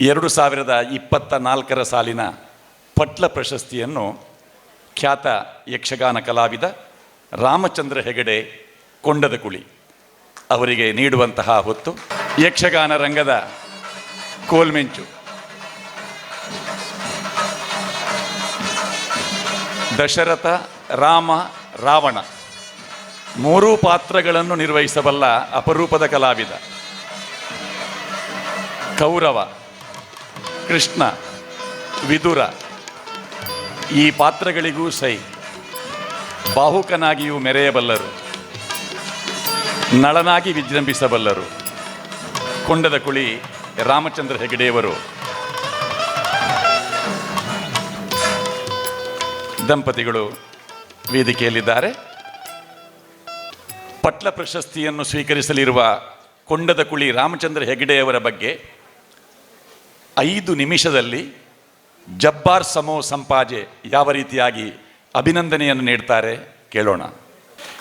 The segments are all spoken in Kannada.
ಎರಡು ಸಾವಿರದ ಇಪ್ಪತ್ತ ನಾಲ್ಕರ ಸಾಲಿನ ಪಟ್ಲ ಪ್ರಶಸ್ತಿಯನ್ನು ಖ್ಯಾತ ಯಕ್ಷಗಾನ ಕಲಾವಿದ ರಾಮಚಂದ್ರ ಹೆಗಡೆ ಕೊಂಡದ ಕುಳಿ. ಅವರಿಗೆ ನೀಡುವಂತಹ ಹೊತ್ತು ಯಕ್ಷಗಾನ ರಂಗದ ಕೋಲ್ಮೆಂಚು. ದಶರಥ, ರಾಮ, ರಾವಣ ಮೂರೂ ಪಾತ್ರಗಳನ್ನು ನಿರ್ವಹಿಸಬಲ್ಲ ಅಪರೂಪದ ಕಲಾವಿದ. ಕೌರವ. ಕೃಷ್ಣ, ವಿದುರ, ಈ ಪಾತ್ರಗಳಿಗೂ ಸೈ. ಬಾಹುಕನಾಗಿಯೂ ಮೆರೆಯಬಲ್ಲರು. ನಳನಾಗಿ ವಿಜೃಂಭಿಸಬಲ್ಲರು. ಕೊಂಡದ ಕುಳಿ ರಾಮಚಂದ್ರ ಹೆಗಡೆಯವರು ದಂಪತಿಗಳು ವೇದಿಕೆಯಲ್ಲಿದ್ದಾರೆ. ಪಟ್ಲ ಪ್ರಶಸ್ತಿಯನ್ನು ಸ್ವೀಕರಿಸಲಿರುವ ಕೊಂಡದ ಕುಳಿ ರಾಮಚಂದ್ರ ಹೆಗಡೆಯವರ ಬಗ್ಗೆ ಐದು ನಿಮಿಷದಲ್ಲಿ ಜಬ್ಬಾರ್ ಸಮೋ ಸಂಪಾಜೆ ಯಾವ ರೀತಿಯಾಗಿ ಅಭಿನಂದನೆಯನ್ನು ನೀಡ್ತಾರೆ ಕೇಳೋಣ.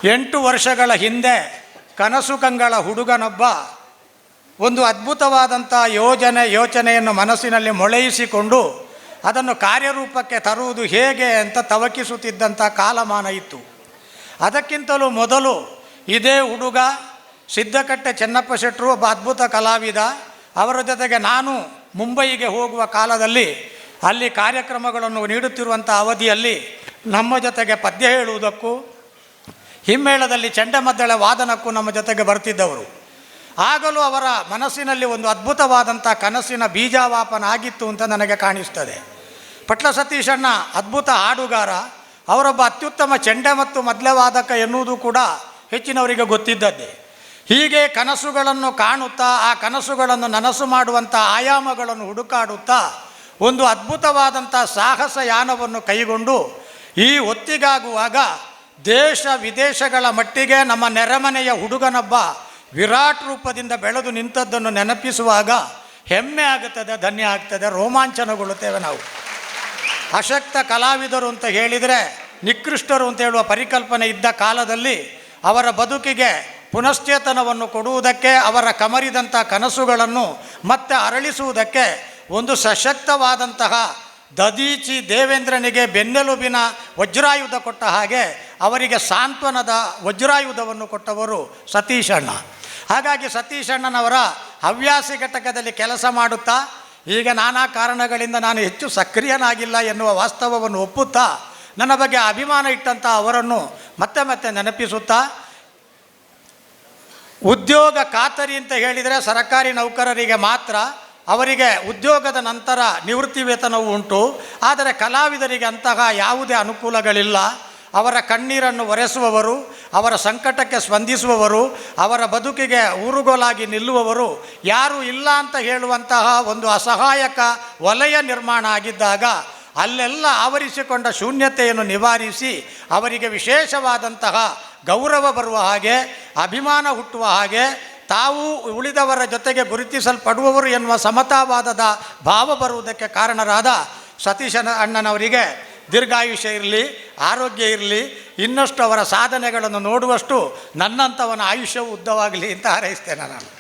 ಎಂಟು ವರ್ಷಗಳ ಹಿಂದೆ ಕನಸು ಕಂಗಳ ಹುಡುಗನೊಬ್ಬ ಒಂದು ಅದ್ಭುತವಾದಂಥ ಯೋಜನೆ ಯೋಚನೆಯನ್ನು ಮನಸ್ಸಿನಲ್ಲಿ ಮೊಳೆಯಿಸಿಕೊಂಡು ಅದನ್ನು ಕಾರ್ಯರೂಪಕ್ಕೆ ತರುವುದು ಹೇಗೆ ಅಂತ ತವಕಿಸುತ್ತಿದ್ದಂಥ ಕಾಲಮಾನ ಇತ್ತು. ಅದಕ್ಕಿಂತಲೂ ಮೊದಲು ಇದೇ ಹುಡುಗ ಸಿದ್ಧಕಟ್ಟೆ ಚೆನ್ನಪ್ಪ ಶೆಟ್ಟರು ಒಬ್ಬ ಅದ್ಭುತ ಕಲಾವಿದ, ಅವರ ಜೊತೆಗೆ ನಾನು ಮುಂಬಯಿಗೆ ಹೋಗುವ ಕಾಲದಲ್ಲಿ ಅಲ್ಲಿ ಕಾರ್ಯಕ್ರಮಗಳನ್ನು ನೀಡುತ್ತಿರುವಂಥ ಅವಧಿಯಲ್ಲಿ ನಮ್ಮ ಜೊತೆಗೆ ಪದ್ಯ ಹೇಳುವುದಕ್ಕೂ, ಹಿಮ್ಮೇಳದಲ್ಲಿ ಚಂಡಮದ್ದಳ ವಾದನಕ್ಕೂ ನಮ್ಮ ಜೊತೆಗೆ ಬರ್ತಿದ್ದವರು. ಆಗಲೂ ಅವರ ಮನಸ್ಸಿನಲ್ಲಿ ಒಂದು ಅದ್ಭುತವಾದಂಥ ಕನಸಿನ ಬೀಜಾವಾಪನ ಆಗಿತ್ತು ಅಂತ ನನಗೆ ಕಾಣಿಸ್ತದೆ. ಪಟ್ಲ ಸತೀಶಣ್ಣ ಅದ್ಭುತ ಹಾಡುಗಾರ, ಅವರೊಬ್ಬ ಅತ್ಯುತ್ತಮ ಚಂಡೆ ಮತ್ತು ಮದ್ಲೆ ವಾದಕ ಎನ್ನುವುದು ಕೂಡ ಹೆಚ್ಚಿನವರಿಗೆ ಗೊತ್ತಿದ್ದದ್ದೇ. ಹೀಗೆ ಕನಸುಗಳನ್ನು ಕಾಣುತ್ತಾ, ಆ ಕನಸುಗಳನ್ನು ನನಸು ಮಾಡುವಂಥ ಆಯಾಮಗಳನ್ನು ಹುಡುಕಾಡುತ್ತಾ, ಒಂದು ಅದ್ಭುತವಾದಂಥ ಸಾಹಸ ಯಾನವನ್ನು ಕೈಗೊಂಡು, ಈ ಹೊತ್ತಿಗಾಗುವಾಗ ದೇಶ ವಿದೇಶಗಳ ಮಟ್ಟಿಗೆ ನಮ್ಮ ನೆರೆಮನೆಯ ಹುಡುಗನೊಬ್ಬ ವಿರಾಟ್ ರೂಪದಿಂದ ಬೆಳೆದು ನಿಂತದ್ದನ್ನು ನೆನಪಿಸುವಾಗ ಹೆಮ್ಮೆ ಆಗುತ್ತದೆ, ಧನ್ಯ ಆಗ್ತದೆ, ರೋಮಾಂಚನಗೊಳ್ಳುತ್ತೇವೆ ನಾವು. ಅಶಕ್ತ ಕಲಾವಿದರು ಅಂತ ಹೇಳಿದರೆ ನಿಕೃಷ್ಟರು ಅಂತ ಹೇಳುವ ಪರಿಕಲ್ಪನೆ ಇದ್ದ ಕಾಲದಲ್ಲಿ ಅವರ ಬದುಕಿಗೆ ಪುನಶ್ಚೇತನವನ್ನು ಕೊಡುವುದಕ್ಕೆ, ಅವರ ಕಮರಿದಂಥ ಕನಸುಗಳನ್ನು ಮತ್ತೆ ಅರಳಿಸುವುದಕ್ಕೆ ಒಂದು ಸಶಕ್ತವಾದಂತಹ ದದೀಚಿ ದೇವೇಂದ್ರನಿಗೆ ಬೆನ್ನೆಲುಬಿನ ವಜ್ರಾಯುಧ ಕೊಟ್ಟ ಹಾಗೆ ಅವರಿಗೆ ಸಾಂತ್ವನದ ವಜ್ರಾಯುಧವನ್ನು ಕೊಟ್ಟವರು ಸತೀಶಣ್ಣ. ಹಾಗಾಗಿ ಸತೀಶಣ್ಣನವರ ಹವ್ಯಾಸಿ ಘಟಕದಲ್ಲಿ ಕೆಲಸ ಮಾಡುತ್ತಾ, ಈಗ ನಾನಾ ಕಾರಣಗಳಿಂದ ನಾನು ಹೆಚ್ಚು ಸಕ್ರಿಯನಾಗಿಲ್ಲ ಎನ್ನುವ ವಾಸ್ತವವನ್ನು ಒಪ್ಪುತ್ತಾ, ನನ್ನ ಬಗ್ಗೆ ಅಭಿಮಾನ ಇಟ್ಟಂಥ ಅವರನ್ನು ಮತ್ತೆ ಮತ್ತೆ ನೆನಪಿಸುತ್ತಾ ಉದ್ಯೋಗ ಖಾತರಿ ಅಂತ ಹೇಳಿದರೆ ಸರ್ಕಾರಿ ನೌಕರರಿಗೆ ಮಾತ್ರ ಅವರಿಗೆ ಉದ್ಯೋಗದ ನಂತರ ನಿವೃತ್ತಿ ವೇತನವು ಉಂಟು. ಆದರೆ ಕಲಾವಿದರಿಗೆ ಅಂತಹ ಯಾವುದೇ ಅನುಕೂಲಗಳಿಲ್ಲ. ಅವರ ಕಣ್ಣೀರನ್ನು ಒರೆಸುವವರು, ಅವರ ಸಂಕಟಕ್ಕೆ ಸ್ಪಂದಿಸುವವರು, ಅವರ ಬದುಕಿಗೆ ಊರುಗೋಲಾಗಿ ನಿಲ್ಲುವವರು ಯಾರೂ ಇಲ್ಲ ಅಂತ ಹೇಳುವಂತಹ ಒಂದು ಅಸಹಾಯಕ ವಲಯ ನಿರ್ಮಾಣ ಆಗಿದ್ದಾಗ ಅಲ್ಲೆಲ್ಲ ಆವರಿಸಿಕೊಂಡ ಶೂನ್ಯತೆಯನ್ನು ನಿವಾರಿಸಿ ಅವರಿಗೆ ವಿಶೇಷವಾದಂತಹ ಗೌರವ ಬರುವ ಹಾಗೆ, ಅಭಿಮಾನ ಹುಟ್ಟುವ ಹಾಗೆ, ತಾವು ಉಳಿದವರ ಜೊತೆಗೆ ಗುರುತಿಸಲ್ಪಡುವವರು ಎನ್ನುವ ಸಮತಾವಾದದ ಭಾವ ಬರುವುದಕ್ಕೆ ಕಾರಣರಾದ ಸತೀಶನ ಅಣ್ಣನವರಿಗೆ ದೀರ್ಘಾಯುಷ್ಯ ಇರಲಿ, ಆರೋಗ್ಯ ಇರಲಿ, ಇನ್ನಷ್ಟು ಅವರ ಸಾಧನೆಗಳನ್ನು ನೋಡುವಷ್ಟು ನನ್ನಂಥವನ ಆಯುಷ್ಯವು ಉದ್ದವಾಗಲಿ ಅಂತ ಹಾರೈಸ್ತೇನೆ ನಾನು.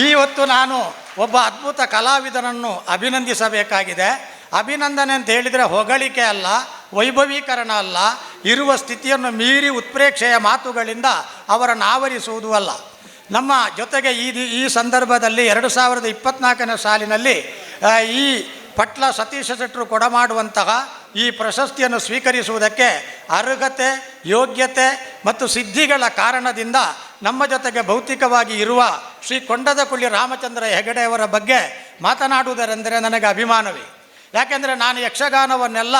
ಈ ಹೊತ್ತು ನಾನು ಒಬ್ಬ ಅದ್ಭುತ ಕಲಾವಿದನನ್ನು ಅಭಿನಂದಿಸಬೇಕಾಗಿದೆ. ಅಭಿನಂದನೆ ಅಂತ ಹೇಳಿದರೆ ಹೊಗಳಿಕೆ ಅಲ್ಲ, ವೈಭವೀಕರಣ ಅಲ್ಲ, ಇರುವ ಸ್ಥಿತಿಯನ್ನು ಮೀರಿ ಉತ್ಪ್ರೇಕ್ಷೆಯ ಮಾತುಗಳಿಂದ ಅವರನ್ನು ಆವರಿಸುವುದು ಅಲ್ಲ. ನಮ್ಮ ಜೊತೆಗೆ ಈ ಈ ಸಂದರ್ಭದಲ್ಲಿ ಎರಡು ಸಾವಿರದ ಇಪ್ಪತ್ತ್ನಾಲ್ಕನೇ ಸಾಲಿನಲ್ಲಿ ಈ ಪಟ್ಲ ಸತೀಶ ಶೆಟ್ಟರು ಕೊಡಮಾಡುವಂತಹ ಈ ಪ್ರಶಸ್ತಿಯನ್ನು ಸ್ವೀಕರಿಸುವುದಕ್ಕೆ ಅರ್ಹತೆ, ಯೋಗ್ಯತೆ ಮತ್ತು ಸಿದ್ಧಿಗಳ ಕಾರಣದಿಂದ ನಮ್ಮ ಜೊತೆಗೆ ಭೌತಿಕವಾಗಿ ಇರುವ ಶ್ರೀ ಕೊಂಡದಕುಳ್ಳಿ ರಾಮಚಂದ್ರ ಹೆಗಡೆಯವರ ಬಗ್ಗೆ ಮಾತನಾಡುವುದರೆಂದರೆ ನನಗೆ ಅಭಿಮಾನವೇ. ಯಾಕೆಂದರೆ ನಾನು ಯಕ್ಷಗಾನವನ್ನೆಲ್ಲ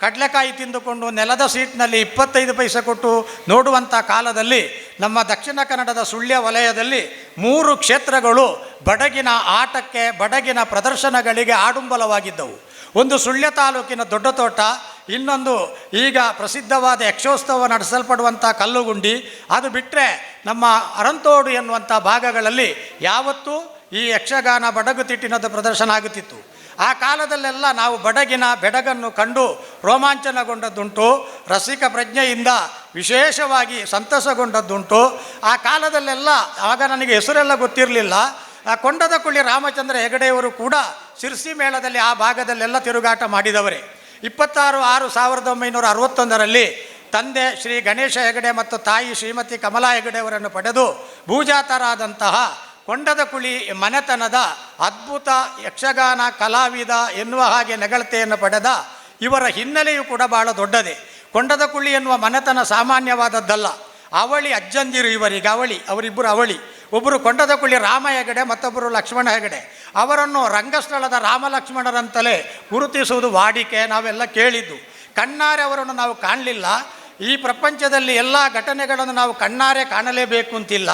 ಕಡಲೆಕಾಯಿ ತಿಂದುಕೊಂಡು ನೆಲದ ಸೀಟ್ನಲ್ಲಿ ಇಪ್ಪತ್ತೈದು ಪೈಸೆ ಕೊಟ್ಟು ನೋಡುವಂಥ ಕಾಲದಲ್ಲಿ ನಮ್ಮ ದಕ್ಷಿಣ ಕನ್ನಡದ ಸುಳ್ಯ ವಲಯದಲ್ಲಿ ಮೂರು ಕ್ಷೇತ್ರಗಳು ಬಡಗಿನ ಆಟಕ್ಕೆ, ಬಡಗಿನ ಪ್ರದರ್ಶನಗಳಿಗೆ ಆಡುಂಬಲವಾಗಿದ್ದವು. ಒಂದು ಸುಳ್ಯ ತಾಲೂಕಿನ ದೊಡ್ಡ ತೋಟ ಇನ್ನೊಂದು ಈಗ ಪ್ರಸಿದ್ಧವಾದ ಯಕ್ಷೋತ್ಸವ ನಡೆಸಲ್ಪಡುವಂಥ ಕಲ್ಲುಗುಂಡಿ. ಅದು ಬಿಟ್ಟರೆ ನಮ್ಮ ಅರಂತೋಡು ಎನ್ನುವಂಥ ಭಾಗಗಳಲ್ಲಿ ಯಾವತ್ತೂ ಈ ಯಕ್ಷಗಾನ ಬಡಗುತಿಟ್ಟಿನದ ಪ್ರದರ್ಶನ ಆಗುತ್ತಿತ್ತು. ಆ ಕಾಲದಲ್ಲೆಲ್ಲ ನಾವು ಬಡಗಿನ ಬೆಡಗನ್ನು ಕಂಡು ರೋಮಾಂಚನಗೊಂಡದ್ದುಂಟು, ರಸಿಕ ಪ್ರಜ್ಞೆಯಿಂದ ವಿಶೇಷವಾಗಿ ಸಂತಸಗೊಂಡದ್ದುಂಟು. ಆ ಕಾಲದಲ್ಲೆಲ್ಲ ಆಗ ನನಗೆ ಹೆಸರೆಲ್ಲ ಗೊತ್ತಿರಲಿಲ್ಲ. ಆ ಕೊಂಡದ ಕುಳ್ಳಿ ರಾಮಚಂದ್ರ ಹೆಗಡೆಯವರು ಕೂಡ ಶಿರ್ಸಿ ಮೇಳದಲ್ಲಿ ಆ ಭಾಗದಲ್ಲೆಲ್ಲ ತಿರುಗಾಟ ಮಾಡಿದವರೇ. ಇಪ್ಪತ್ತಾರು ಆರು ಸಾವಿರದ ಒಂಬೈನೂರ ಅರವತ್ತೊಂದರಲ್ಲಿ ತಂದೆ ಶ್ರೀ ಗಣೇಶ ಹೆಗಡೆ ಮತ್ತು ತಾಯಿ ಶ್ರೀಮತಿ ಕಮಲಾ ಹೆಗಡೆಯವರನ್ನು ಪಡೆದು ಭೂಜಾತರಾದಂತಹ ಕೊಂಡದ ಕುಳಿ ಮನೆತನದ ಅದ್ಭುತ ಯಕ್ಷಗಾನ ಕಲಾವಿದ ಎನ್ನುವ ಹಾಗೆ ನೆಗಳತೆಯನ್ನು ಪಡೆದ ಇವರ ಹಿನ್ನೆಲೆಯೂ ಕೂಡ ಬಹಳ ದೊಡ್ಡದೇ. ಕೊಂಡದ ಕುಳಿ ಎನ್ನುವ ಮನೆತನ ಸಾಮಾನ್ಯವಾದದ್ದಲ್ಲ. ಅವಳಿ ಅಜ್ಜಂದಿರು ಇವರಿಗೆ, ಅವಳಿ, ಅವರಿಬ್ಬರು ಅವಳಿ. ಒಬ್ಬರು ಕೊಂಡದ ಕುಳಿ ರಾಮ ಹೆಗಡೆ, ಮತ್ತೊಬ್ಬರು ಲಕ್ಷ್ಮಣ ಹೆಗಡೆ. ಅವರನ್ನು ರಂಗಸ್ಥಳದ ರಾಮ ಲಕ್ಷ್ಮಣರಂತಲೇ ಗುರುತಿಸುವುದು ವಾಡಿಕೆ ನಾವೆಲ್ಲ ಕೇಳಿದ್ದು. ಕಣ್ಣಾರೆ ಅವರನ್ನು ನಾವು ಕಾಣಲಿಲ್ಲ. ಈ ಪ್ರಪಂಚದಲ್ಲಿ ಎಲ್ಲ ಘಟನೆಗಳನ್ನು ನಾವು ಕಣ್ಣಾರೆ ಕಾಣಲೇಬೇಕು ಅಂತಿಲ್ಲ.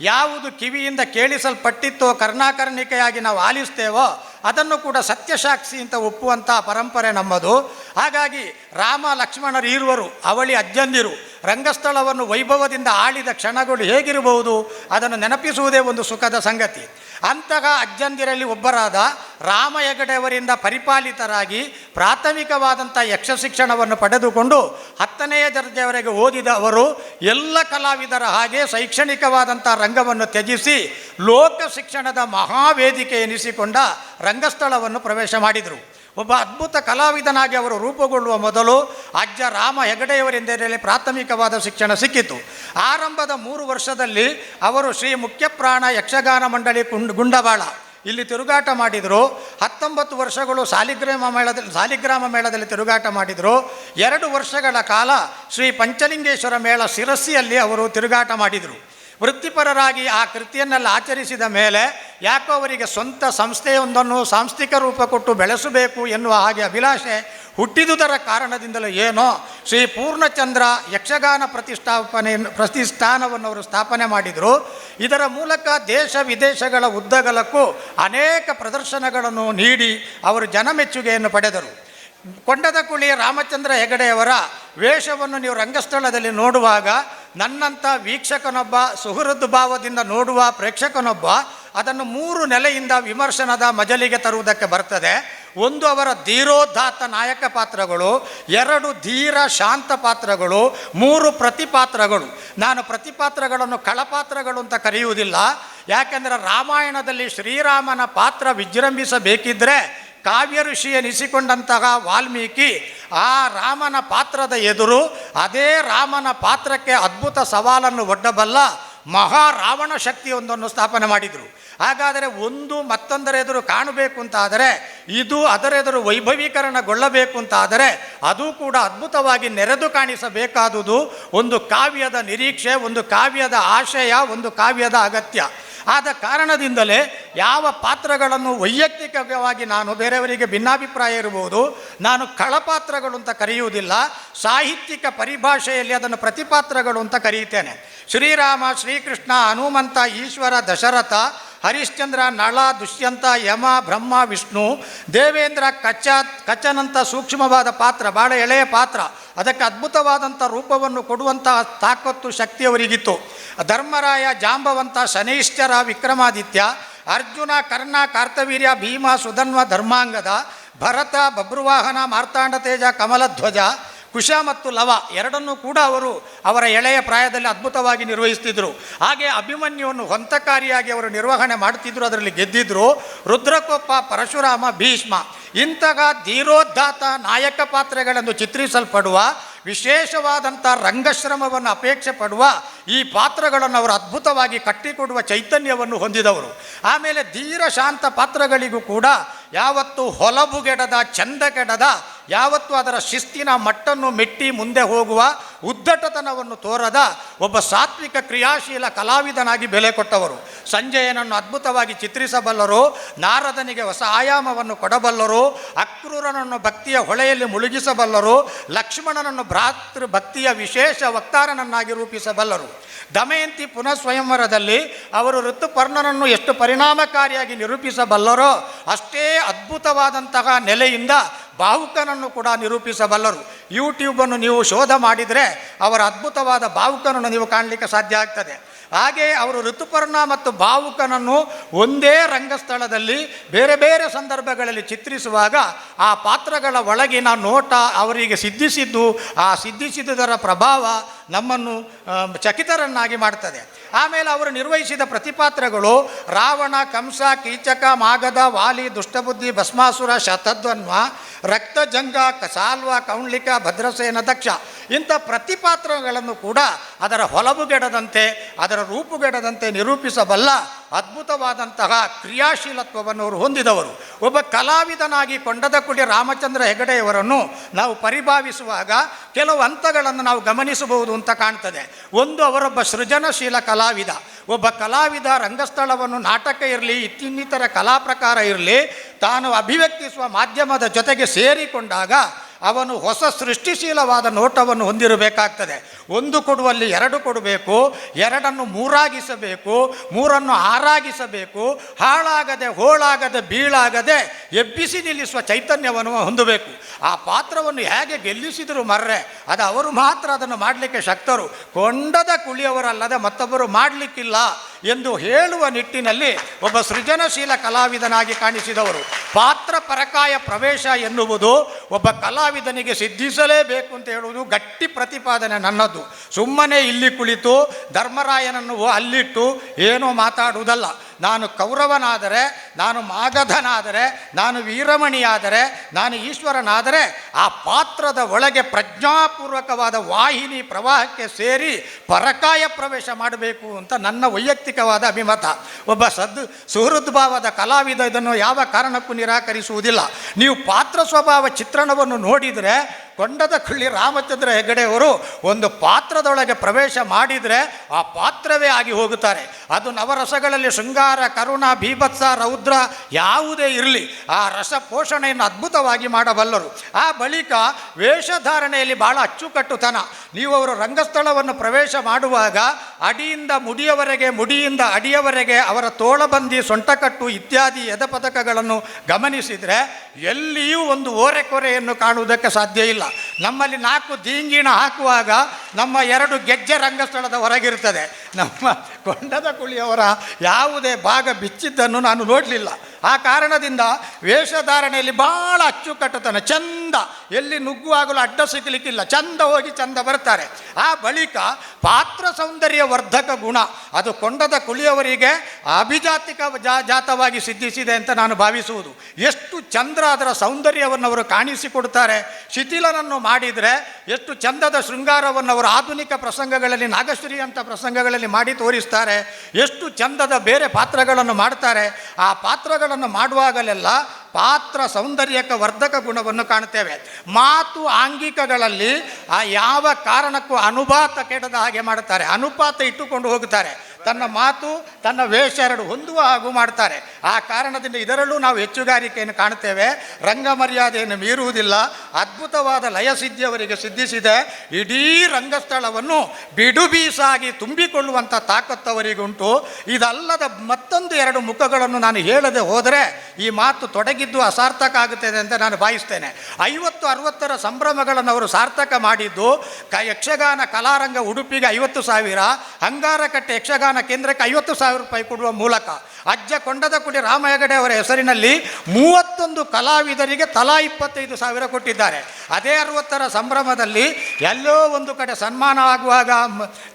ಯಾವುದು ಕಿವಿಯಿಂದ ಕೇಳಿಸಲ್ಪಟ್ಟಿತ್ತೋ, ಕರ್ಣಾಕರ್ಣಿಕೆಯಾಗಿ ನಾವು ಆಲಿಸ್ತೇವೋ, ಅದನ್ನು ಕೂಡ ಸತ್ಯಸಾಕ್ಷಿ ಅಂತ ಒಪ್ಪುವಂಥ ಪರಂಪರೆ ನಮ್ಮದು. ಹಾಗಾಗಿ ರಾಮ, ಲಕ್ಷ್ಮಣರು ಇರುವರು, ಅವಳಿ ಅಜ್ಜಂದಿರು ರಂಗಸ್ಥಳವನ್ನು ವೈಭವದಿಂದ ಆಳಿದ ಕ್ಷಣಗಳು ಹೇಗಿರಬಹುದು, ಅದನ್ನು ನೆನಪಿಸುವುದೇ ಒಂದು ಸುಖದ ಸಂಗತಿ. ಅಂತಹ ಅಜ್ಜಂದಿರಲ್ಲಿ ಒಬ್ಬರಾದ ರಾಮ ಹೆಗಡೆಯವರಿಂದ ಪರಿಪಾಲಿತರಾಗಿ ಪ್ರಾಥಮಿಕವಾದಂಥ ಯಕ್ಷ ಶಿಕ್ಷಣವನ್ನು ಪಡೆದುಕೊಂಡು ಹತ್ತನೆಯ ದರ್ಜೆಯವರೆಗೆ ಓದಿದ ಅವರು ಎಲ್ಲ ಕಲಾವಿದರ ಹಾಗೆ ಶೈಕ್ಷಣಿಕವಾದಂಥ ರಂಗವನ್ನು ತ್ಯಜಿಸಿ ಲೋಕ ಶಿಕ್ಷಣದ ಮಹಾವೇದಿಕೆ ಎನಿಸಿಕೊಂಡ ರಂಗಸ್ಥಳವನ್ನು ಪ್ರವೇಶ ಮಾಡಿದರು. ಒಬ್ಬ ಅದ್ಭುತ ಕಲಾವಿದನಾಗಿ ಅವರು ರೂಪುಗೊಳ್ಳುವ ಮೊದಲು ಅಜ್ಜ ರಾಮ ಹೆಗಡೆಯವರಿಂದಲೇ ಪ್ರಾಥಮಿಕವಾದ ಶಿಕ್ಷಣ ಸಿಕ್ಕಿತು. ಆರಂಭದ ಮೂರು ವರ್ಷದಲ್ಲಿ ಅವರು ಶ್ರೀ ಮುಖ್ಯಪ್ರಾಣ ಯಕ್ಷಗಾನ ಮಂಡಳಿ ಕುಂಡ್ ಗುಂಡಬಾಳ ಇಲ್ಲಿ ತಿರುಗಾಟ ಮಾಡಿದರು. ಹತ್ತೊಂಬತ್ತು ವರ್ಷಗಳು ಸಾಲಿಗ್ರಾಮ ಮೇಳದಲ್ಲಿ ಸಾಲಿಗ್ರಾಮ ಮೇಳದಲ್ಲಿ ತಿರುಗಾಟ ಮಾಡಿದರು. ಎರಡು ವರ್ಷಗಳ ಕಾಲ ಶ್ರೀ ಪಂಚಲಿಂಗೇಶ್ವರ ಮೇಳ ಶಿರಸಿಯಲ್ಲಿ ಅವರು ತಿರುಗಾಟ ಮಾಡಿದರು. ವೃತ್ತಿಪರರಾಗಿ ಆ ಕೃತಿಯನ್ನೆಲ್ಲ ಆಚರಿಸಿದ ಮೇಲೆ ಯಾಕೋ ಅವರಿಗೆ ಸ್ವಂತ ಸಂಸ್ಥೆಯೊಂದನ್ನು ಸಾಂಸ್ಥಿಕ ರೂಪ ಕೊಟ್ಟು ಬೆಳೆಸಬೇಕು ಎನ್ನುವ ಹಾಗೆ ಅಭಿಲಾಷೆ ಹುಟ್ಟಿದುದರ ಕಾರಣದಿಂದಲೂ ಏನೋ ಶ್ರೀ ಪೂರ್ಣಚಂದ್ರ ಯಕ್ಷಗಾನ ಪ್ರತಿಷ್ಠಾಪನೆಯನ್ನು ಪ್ರತಿಷ್ಠಾನವನ್ನು ಅವರು ಸ್ಥಾಪನೆ ಮಾಡಿದರು. ಇದರ ಮೂಲಕ ದೇಶ ವಿದೇಶಗಳ ಉದ್ದಗಲಕ್ಕೂ ಅನೇಕ ಪ್ರದರ್ಶನಗಳನ್ನು ನೀಡಿ ಅವರು ಜನಮೆಚ್ಚುಗೆಯನ್ನು ಪಡೆದರು. ಕೊಂಡದ ಕುಳಿ ರಾಮಚಂದ್ರ ಹೆಗಡೆಯವರ ವೇಷವನ್ನು ನೀವು ರಂಗಸ್ಥಳದಲ್ಲಿ ನೋಡುವಾಗ ನನ್ನಂಥ ವೀಕ್ಷಕನೊಬ್ಬ ಸುಹೃದ್ ಭಾವದಿಂದ ನೋಡುವ ಪ್ರೇಕ್ಷಕನೊಬ್ಬ ಅದನ್ನು ಮೂರು ನೆಲೆಯಿಂದ ವಿಮರ್ಶನದ ಮಜಲಿಗೆ ತರುವುದಕ್ಕೆ ಬರ್ತದೆ. ಒಂದು ಅವರ ಧೀರೋದಾತ್ತ ನಾಯಕ ಪಾತ್ರಗಳು, ಎರಡು ಧೀರ ಶಾಂತ ಪಾತ್ರಗಳು, ಮೂರು ಪ್ರತಿಪಾತ್ರಗಳು. ನಾನು ಪ್ರತಿಪಾತ್ರಗಳನ್ನು ಕಳಪಾತ್ರಗಳು ಅಂತ ಕರೆಯುವುದಿಲ್ಲ. ಯಾಕೆಂದರೆ ರಾಮಾಯಣದಲ್ಲಿ ಶ್ರೀರಾಮನ ಪಾತ್ರ ವಿಜೃಂಭಿಸಬೇಕಿದ್ರೆ ಕಾವ್ಯ ಋಷಿ ಎನಿಸಿಕೊಂಡಂತಹ ವಾಲ್ಮೀಕಿ ಆ ರಾಮನ ಪಾತ್ರದ ಎದುರು ಅದೇ ರಾಮನ ಪಾತ್ರಕ್ಕೆ ಅದ್ಭುತ ಸವಾಲನ್ನು ಒಡ್ಡಬಲ್ಲ ಮಹಾ ರಾವಣ ಶಕ್ತಿಯೊಂದನ್ನು ಸ್ಥಾಪನೆ ಮಾಡಿದರು. ಹಾಗಾದರೆ ಒಂದು ಮತ್ತೊಂದರ ಎದುರು ಕಾಣಬೇಕು ಅಂತಾದರೆ, ಇದು ಅದರ ಎದುರು ವೈಭವೀಕರಣಗೊಳ್ಳಬೇಕು ಅಂತಾದರೆ, ಅದು ಕೂಡ ಅದ್ಭುತವಾಗಿ ನೆರೆದು ಕಾಣಿಸಬೇಕಾದುದು ಒಂದು ಕಾವ್ಯದ ನಿರೀಕ್ಷೆ, ಒಂದು ಕಾವ್ಯದ ಆಶಯ, ಒಂದು ಕಾವ್ಯದ ಅಗತ್ಯ. ಆದ ಕಾರಣದಿಂದಲೇ ಯಾವ ಪಾತ್ರಗಳನ್ನು ವೈಯಕ್ತಿಕವಾಗಿ ನಾನು ಬೇರೆಯವರಿಗೆ ಭಿನ್ನಾಭಿಪ್ರಾಯ ಇರಬಹುದು, ನಾನು ಕಳಪಾತ್ರಗಳು ಅಂತ ಕರೆಯುವುದಿಲ್ಲ, ಸಾಹಿತ್ಯಿಕ ಪರಿಭಾಷೆಯಲ್ಲಿ ಅದನ್ನು ಪ್ರತಿಪಾತ್ರಗಳು ಅಂತ ಕರೆಯುತ್ತೇನೆ ಶ್ರೀರಾಮ, ಶ್ರೀಕೃಷ್ಣ, ಹನುಮಂತ, ಈಶ್ವರ, ದಶರಥ ಹರಿಶ್ಚಂದ್ರ, ನಳ, ದುಷ್ಯಂತ, ಯಮ, ಬ್ರಹ್ಮ, ವಿಷ್ಣು, ದೇವೇಂದ್ರ, ಕಚ್ಚ ಕಚ್ಚನಂಥ ಸೂಕ್ಷ್ಮವಾದ ಪಾತ್ರ ಭಾಳ ಎಳೆಯ ಪಾತ್ರ. ಅದಕ್ಕೆ ಅದ್ಭುತವಾದಂಥ ರೂಪವನ್ನು ಕೊಡುವಂಥ ತಾಕತ್ತು ಶಕ್ತಿಯವರಿಗಿತ್ತು. ಧರ್ಮರಾಯ, ಜಾಂಬವಂತ, ಶನೈಶ್ಚರ, ವಿಕ್ರಮಾದಿತ್ಯ, ಅರ್ಜುನ, ಕರ್ಣ, ಕಾರ್ತವೀರ್ಯ, ಭೀಮ, ಸುಧನ್ವ, ಧರ್ಮಾಂಗದ, ಭರತ, ಬಬ್ರುವಾಹನ ಮಾರ್ತಾಂಡ ತೇಜ ಕಮಲಧ್ವಜ ಕುಶ ಮತ್ತು ಲವ ಎರಡನ್ನೂ ಕೂಡ ಅವರು ಅವರ ಎಳೆಯ ಪ್ರಾಯದಲ್ಲಿ ಅದ್ಭುತವಾಗಿ ನಿರ್ವಹಿಸ್ತಿದ್ರು. ಹಾಗೆ ಅಭಿಮನ್ಯುವನ್ನು ಹೊಂತಕಾರಿಯಾಗಿ ಅವರು ನಿರ್ವಹಣೆ ಮಾಡ್ತಿದ್ರು, ಅದರಲ್ಲಿ ಗೆದ್ದಿದ್ರು. ರುದ್ರಕೊಪ್ಪ, ಪರಶುರಾಮ, ಭೀಷ್ಮ ಇಂತಹ ಧೀರೋದ್ಧಾತ ನಾಯಕ ಪಾತ್ರಗಳೆಂದು ಚಿತ್ರಿಸಲ್ಪಡುವ, ವಿಶೇಷವಾದಂಥ ರಂಗಶ್ರಮವನ್ನು ಅಪೇಕ್ಷೆ ಪಡುವ ಈ ಪಾತ್ರಗಳನ್ನು ಅವರು ಅದ್ಭುತವಾಗಿ ಕಟ್ಟಿಕೊಡುವ ಚೈತನ್ಯವನ್ನು ಹೊಂದಿದವರು. ಆಮೇಲೆ ಧೀರ ಶಾಂತ ಪಾತ್ರಗಳಿಗೂ ಕೂಡ ಯಾವತ್ತು ಹೊಲಬುಗೆಡದ, ಚಂದಗೆಡದ ಯಾವತ್ತು ಅದರ ಶಿಸ್ತಿನ ಮಟ್ಟನ್ನು ಮೆಟ್ಟಿ ಮುಂದೆ ಹೋಗುವ ಉದ್ದಟತನವನ್ನು ತೋರದ ಒಬ್ಬ ಸಾತ್ವಿಕ ಕ್ರಿಯಾಶೀಲ ಕಲಾವಿದನಾಗಿ ಬೆಲೆ ಕೊಟ್ಟವರು. ಸಂಜಯನನ್ನು ಅದ್ಭುತವಾಗಿ ಚಿತ್ರಿಸಬಲ್ಲರು, ನಾರದನಿಗೆ ಹೊಸ ಆಯಾಮವನ್ನು ಕೊಡಬಲ್ಲರು, ಅಕ್ರೂರನನ್ನು ಭಕ್ತಿಯ ಹೊಳೆಯಲ್ಲಿ ಮುಳುಗಿಸಬಲ್ಲರು, ಲಕ್ಷ್ಮಣನನ್ನು ಭ್ರಾತೃ ಭಕ್ತಿಯ ವಿಶೇಷ ವಕ್ತಾರನನ್ನಾಗಿ ರೂಪಿಸಬಲ್ಲರು. ದಮಯಂತಿ ಪುನಃ ಸ್ವಯಂವರದಲ್ಲಿ ಅವರು ಋತುಪರ್ಣನನ್ನು ಎಷ್ಟು ಪರಿಣಾಮಕಾರಿಯಾಗಿ ನಿರೂಪಿಸಬಲ್ಲರೋ, ಅಷ್ಟೇ ಅದ್ಭುತವಾದಂತಹ ನೆಲೆಯಿಂದ ಭಾವುಕನನ್ನು ಕೂಡ ನಿರೂಪಿಸಬಲ್ಲರು. ಯೂಟ್ಯೂಬನ್ನು ನೀವು ಶೋಧ ಮಾಡಿದರೆ ಅವರ ಅದ್ಭುತವಾದ ಭಾವುಕನನ್ನು ನೀವು ಕಾಣಲಿಕ್ಕೆ ಸಾಧ್ಯ ಆಗ್ತದೆ. ಹಾಗೆ ಅವರು ಋತುಪರ್ಣ ಮತ್ತು ಭಾವುಕನನ್ನು ಒಂದೇ ರಂಗಸ್ಥಳದಲ್ಲಿ ಬೇರೆ ಬೇರೆ ಸಂದರ್ಭಗಳಲ್ಲಿ ಚಿತ್ರಿಸುವಾಗ ಆ ಪಾತ್ರಗಳ ಒಳಗಿನ ನೋಟ ಅವರಿಗೆ ಸಿದ್ಧಿಸಿದ್ದು, ಆ ಸಿದ್ಧಿಸಿದುದರ ಪ್ರಭಾವ ನಮ್ಮನ್ನು ಚಕಿತರನ್ನಾಗಿ ಮಾಡ್ತದೆ. ಆಮೇಲೆ ಅವರು ನಿರ್ವಹಿಸಿದ ಪ್ರತಿಪಾತ್ರಗಳು ರಾವಣ, ಕಂಸ, ಕೀಚಕ ಮಾಗದ ವಾಲಿ, ದುಷ್ಟಬುದ್ಧಿ, ಭಸ್ಮಾಸುರ ಶತಧ್ವನ್ವ ರಕ್ತಜಂಗ ಸಾಲ್ವ, ಕೌಂಡ್ಲಿಕ, ಭದ್ರಸೇನ, ದಕ್ಷ ಇಂಥ ಪ್ರತಿಪಾತ್ರಗಳನ್ನು ಕೂಡ ಅದರ ಹೊಲಬುಗೆಡದಂತೆ ಅದರ ರೂಪುಗೆಡದಂತೆ ನಿರೂಪಿಸಬಲ್ಲ ಅದ್ಭುತವಾದಂತಹ ಕ್ರಿಯಾಶೀಲತ್ವವನ್ನು ಅವರು ಹೊಂದಿದವರು. ಒಬ್ಬ ಕಲಾವಿದನಾಗಿ ಕೊಂಡದಕುಡಿ ರಾಮಚಂದ್ರ ಹೆಗಡೆಯವರನ್ನು ನಾವು ಪರಿಭಾವಿಸುವಾಗ ಕೆಲವು ಹಂತಗಳನ್ನು ನಾವು ಗಮನಿಸಬಹುದು ಅಂತ ಕಾಣ್ತದೆ. ಒಂದು ಅವರೊಬ್ಬ ಸೃಜನಶೀಲ ಕಲಾವಿದ. ಒಬ್ಬ ಕಲಾವಿದ ರಂಗಸ್ಥಳವನ್ನು ನಾಟಕ ಇರಲಿ ಇತ್ತಿನ್ನಿತರ ಕಲಾ ಪ್ರಕಾರ ಇರಲಿ, ತಾನು ಅಭಿವ್ಯಕ್ತಿಸುವ ಮಾಧ್ಯಮದ ಜೊತೆಗೆ ಸೇರಿಕೊಂಡಾಗ ಅವನು ಹೊಸ ಸೃಷ್ಟಿಶೀಲವಾದ ನೋಟವನ್ನು ಹೊಂದಿರಬೇಕಾಗ್ತದೆ. ಒಂದು ಕೊಡುವಲ್ಲಿ ಎರಡು ಕೊಡಬೇಕು, ಎರಡನ್ನು ಮೂರಾಗಿಸಬೇಕು, ಮೂರನ್ನು ಆರಾಗಿಸಬೇಕು, ಹಾಳಾಗದೆ ಹೋಳಾಗದೆ ಬೀಳಾಗದೆ ಎಬ್ಬಿಸಿ ನಿಲ್ಲಿಸುವ ಚೈತನ್ಯವನ್ನು ಹೊಂದಬೇಕು. ಆ ಪಾತ್ರವನ್ನು ಹೇಗೆ ಗೆಲ್ಲಿಸಿದರು ಮರ್ರೆ, ಅದು ಅವರು ಮಾತ್ರ ಅದನ್ನು ಮಾಡಲಿಕ್ಕೆ ಶಕ್ತರು. ಕೊಂಡದ ಕುಳಿಯವರಲ್ಲದೆ ಮತ್ತೊಬ್ಬರು ಮಾಡಲಿಕ್ಕಿಲ್ಲ. ಎಂದು ಹೇಳುವ ನಿಟ್ಟಿನಲ್ಲಿ ಒಬ್ಬ ಸೃಜನಶೀಲ ಕಲಾವಿದನಾಗಿ ಕಾಣಿಸಿದವರು. ಪಾತ್ರ ಪರಕಾಯ ಪ್ರವೇಶ ಎನ್ನುವುದು ಒಬ್ಬ ಕಲಾವಿದನಿಗೆ ಸಿದ್ಧಿಸಲೇಬೇಕು ಅಂತ ಹೇಳುವುದು ಗಟ್ಟಿ ಪ್ರತಿಪಾದನೆ ನನ್ನದು. ಸುಮ್ಮನೆ ಇಲ್ಲಿ ಕುಳಿತು ಧರ್ಮರಾಯನನ್ನು ಅಲ್ಲಿಟ್ಟು ಏನೋ ಮಾತಾಡುವುದಲ್ಲ. ನಾನು ಕೌರವನಾದರೆ, ನಾನು ಮಾಗಧನಾದರೆ, ನಾನು ವೀರಮಣಿಯಾದರೆ, ನಾನು ಈಶ್ವರನಾದರೆ ಆ ಪಾತ್ರದ ಒಳಗೆ ಪ್ರಜ್ಞಾಪೂರ್ವಕವಾದ ವಾಹಿನಿ ಪ್ರವಾಹಕ್ಕೆ ಸೇರಿ ಪರಕಾಯ ಪ್ರವೇಶ ಮಾಡಬೇಕು ಅಂತ ನನ್ನ ವೈಯಕ್ತಿಕವಾದ ಅಭಿಮತ. ಒಬ್ಬ ಸದ್, ಸುಹೃದ್ಭಾವದ ಕಲಾವಿದ ಇದನ್ನು ಯಾವ ಕಾರಣಕ್ಕೂ ನಿರಾಕರಿಸುವುದಿಲ್ಲ. ನೀವು ಪಾತ್ರ ಸ್ವಭಾವ ಚಿತ್ರಣವನ್ನು ನೋಡಿದರೆ ಕೊಂಡದ ಕುಳ್ಳಿ ರಾಮಚಂದ್ರ ಹೆಗಡೆಯವರು ಒಂದು ಪಾತ್ರದೊಳಗೆ ಪ್ರವೇಶ ಮಾಡಿದರೆ ಆ ಪಾತ್ರವೇ ಆಗಿ ಹೋಗುತ್ತಾರೆ. ಅದು ನವರಸಗಳಲ್ಲಿ ಶೃಂಗಾರ, ಕರುಣ, ಭೀಭತ್ಸ, ರೌದ್ರ ಯಾವುದೇ ಇರಲಿ. ಆ ರಸ ಪೋಷಣೆಯನ್ನು ಅದ್ಭುತವಾಗಿ ಮಾಡಬಲ್ಲರು. ಆ ಬಳಿಕ ವೇಷಧಾರಣೆಯಲ್ಲಿ ಬಹಳ ಅಚ್ಚುಕಟ್ಟುತನ. ನೀವು ಅವರು ರಂಗಸ್ಥಳವನ್ನು ಪ್ರವೇಶ ಮಾಡುವಾಗ ಅಡಿಯಿಂದ ಮುಡಿಯವರೆಗೆ, ಮುಡಿಯಿಂದ ಅಡಿಯವರೆಗೆ ಅವರ ತೋಳಬಂದಿ ಸೊಂಟಕಟ್ಟು ಇತ್ಯಾದಿ ಎದಪದಕಗಳನ್ನು ಗಮನಿಸಿದರೆ ಎಲ್ಲಿಯೂ ಒಂದು ಓರೆಕೊರೆಯನ್ನು ಕಾಣುವುದಕ್ಕೆ ಸಾಧ್ಯ ಇಲ್ಲ. ನಮ್ಮಲ್ಲಿ ನಾಲ್ಕು ದೀಂಗಿಣ ಹಾಕುವಾಗ ನಮ್ಮ ಎರಡು ಗೆಜ್ಜೆ ರಂಗಸ್ಥಳದ ಹೊರಗಿರ್ತದೆ ನಮ್ಮ ಕೊಂಡದ ಕುಳಿಯವರ ಯಾವುದೇ ಭಾಗ ಬಿಚ್ಚಿದ್ದನ್ನು ನಾನು ನೋಡಲಿಲ್ಲ. ಆ ಕಾರಣದಿಂದ ವೇಷಧಾರಣೆಯಲ್ಲಿ ಭಾಳ ಅಚ್ಚುಕಟ್ಟುತನ, ಚಂದ. ಎಲ್ಲಿ ನುಗ್ಗುವಾಗಲೂ ಅಡ್ಡ ಸಿಗಲಿಕ್ಕಿಲ್ಲ. ಚಂದ ಹೋಗಿ ಚಂದ ಬರ್ತಾರೆ ಆ ಬಳಿಕ ಪಾತ್ರ ಸೌಂದರ್ಯ ವರ್ಧಕ ಗುಣ, ಅದು ಕೊಂಡದ ಕುಳಿಯವರಿಗೆ ಅಭಿಜಾತಿಕ ಜಾತವಾಗಿ ಸಿದ್ಧಿಸಿದೆ ಅಂತ ನಾನು ಭಾವಿಸುವುದು. ಎಷ್ಟು ಚಂದ್ರ ಅದರ ಸೌಂದರ್ಯವನ್ನು ಅವರು ಕಾಣಿಸಿಕೊಡ್ತಾರೆ ಶಿಥಿಲನನ್ನು ಮಾಡಿದರೆ ಎಷ್ಟು ಚಂದದ ಶೃಂಗಾರವನ್ನು ಅವರು ಆಧುನಿಕ ಪ್ರಸಂಗಗಳಲ್ಲಿ ನಾಗಶ್ರೀ ಅಂತ ಪ್ರಸಂಗಗಳಲ್ಲಿ ಮಾಡಿ ತೋರಿಸ್ತಾರೆ. ಎಷ್ಟು ಚಂದದ ಬೇರೆ ಪಾತ್ರಗಳನ್ನು ಮಾಡ್ತಾರೆ, ಆ ಪಾತ್ರಗಳನ್ನು ಮಾಡುವಾಗಲೆಲ್ಲ ಪಾತ್ರ ಸೌಂದರ್ಯಕ ವರ್ಧಕ ಗುಣವನ್ನು ಕಾಣುತ್ತೇವೆ. ಮಾತು ಆಂಗಿಕಗಳಲ್ಲಿ ಆ ಯಾವ ಕಾರಣಕ್ಕೂ ಅನುಪಾತ ಕೆಡದ ಹಾಗೆ ಮಾಡ್ತಾರೆ ಅನುಪಾತ ಇಟ್ಟುಕೊಂಡು ಹೋಗುತ್ತಾರೆ. ತನ್ನ ಮಾತು, ತನ್ನ ವೇಷ ಎರಡು ಹೊಂದುವ ಹಾಗೂ ಮಾಡ್ತಾರೆ. ಆ ಕಾರಣದಿಂದ ಇದರಲ್ಲೂ ನಾವು ಹೆಚ್ಚುಗಾರಿಕೆಯನ್ನು ಕಾಣುತ್ತೇವೆ. ರಂಗ ಮರ್ಯಾದೆಯನ್ನು ಮೀರುವುದಿಲ್ಲ. ಅದ್ಭುತವಾದ ಲಯ ಸಿದ್ಧಿಯವರಿಗೆ ಸಿದ್ಧಿಸಿದೆ. ಇಡೀ ರಂಗಸ್ಥಳವನ್ನು ಬಿಡು ಬೀಸಾಗಿ ತುಂಬಿಕೊಳ್ಳುವಂಥ ತಾಕತ್ತವರಿಗುಂಟು ಇದಲ್ಲದ ಮತ್ತೊಂದು ಎರಡು ಮುಖಗಳನ್ನು ನಾನು ಹೇಳದೆ ಹೋದರೆ ಈ ಮಾತು ತೊಡಗಿದ್ದು ಅಸಾರ್ಥಕ ಆಗುತ್ತದೆ ಅಂತ ನಾನು ಭಾವಿಸ್ತೇನೆ. ಐವತ್ತು, ಅರವತ್ತರ ಸಂಭ್ರಮಗಳನ್ನು ಅವರು ಸಾರ್ಥಕ ಮಾಡಿದ್ದು, ಕ ಯಕ್ಷಗಾನ ಕಲಾರಂಗ ಉಡುಪಿಗೆ ಐವತ್ತು ಸಾವಿರ ಅಂಗಾರಕಟ್ಟೆ ಯಕ್ಷಗಾನ ಕೇಂದ್ರಕ್ಕೆ ಐವತ್ತು ಸಾವಿರ ರೂಪಾಯಿ ಕೊಡುವ ಮೂಲಕ ಅಜ್ಜ ಕೊಂಡದ ಕುಡಿ ರಾಮ ಹೆಗಡೆ ಅವರ ಹೆಸರಿನಲ್ಲಿ ಮೂವತ್ತೊಂದು ಕಲಾವಿದರಿಗೆ ತಲಾ ಇಪ್ಪತ್ತೈದು ಸಾವಿರ ಕೊಟ್ಟಿದ್ದಾರೆ. ಅದೇ ಅರವತ್ತರ ಸಂಭ್ರಮದಲ್ಲಿ ಎಲ್ಲೋ ಒಂದು ಕಡೆ ಸನ್ಮಾನ ಆಗುವಾಗ